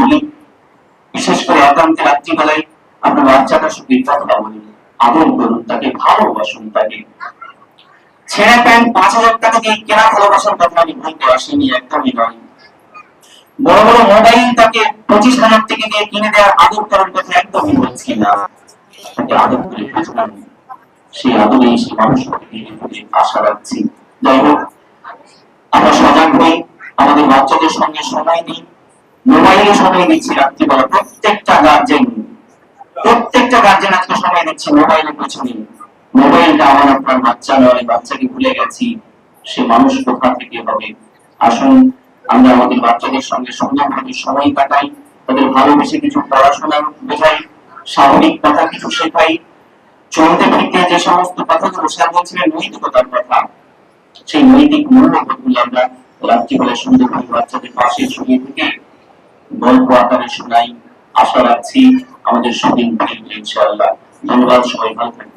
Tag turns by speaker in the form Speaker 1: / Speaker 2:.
Speaker 1: বলি বিশেষ করে একান্তে রাত্রিবেলায় আপনার বাচ্চাটার সঙ্গে কথা বলুন আদর করুন, তাকে ভালোবাসুন, তাকে। ছেঁড়া প্যান্ট পাঁচ হাজার টাকা দিয়ে কেনা ভালোবাসার কথা আমি বলতে আসিনি, একদমই নয়। বড় বড় মোবাইল তাকে পঁচিশ হাজার টাকা দিয়ে কিনে দেওয়ার আদর করার কথা একদমই বলছি না। সেই আশা রাখছি যাই হোক আমরা সজাগ হই আমাদের বাচ্চাদের সঙ্গে সময় দিই মোবাইলে সময় দিচ্ছি রাত্রিবেলা প্রত্যেকটা গার্জেন প্রত্যেকটা গার্জেন আজকে সময় মোবাইলটা আমার আপনার বাচ্চা নয় বাচ্চাকে ভুলে গেছি সে মানুষ কোথা থেকে হবে আসুন আমরা আমাদের বাচ্চাদের সঙ্গে সময় কাটাই, তাদের ভালোবেসে কিছু পড়াশোনা বোঝাই। স্বাভাবিক কথা কিছু শেখাই চলতে ফিরতে যে সমস্ত কথাগুলো স্যার বলছিলেন, নৈতিকতার কথা, সেই নৈতিক মূল্যবোধগুলো আমরা রাত্রিবেলা করে বাচ্চাদের পাশে শুয়ে থেকে গল্প আকারে শোনাই। আশা রাখছি আমাদের সুদিন ইনশাল্লাহ ধন্যবাদ, সবাই ভালো থাকবেন।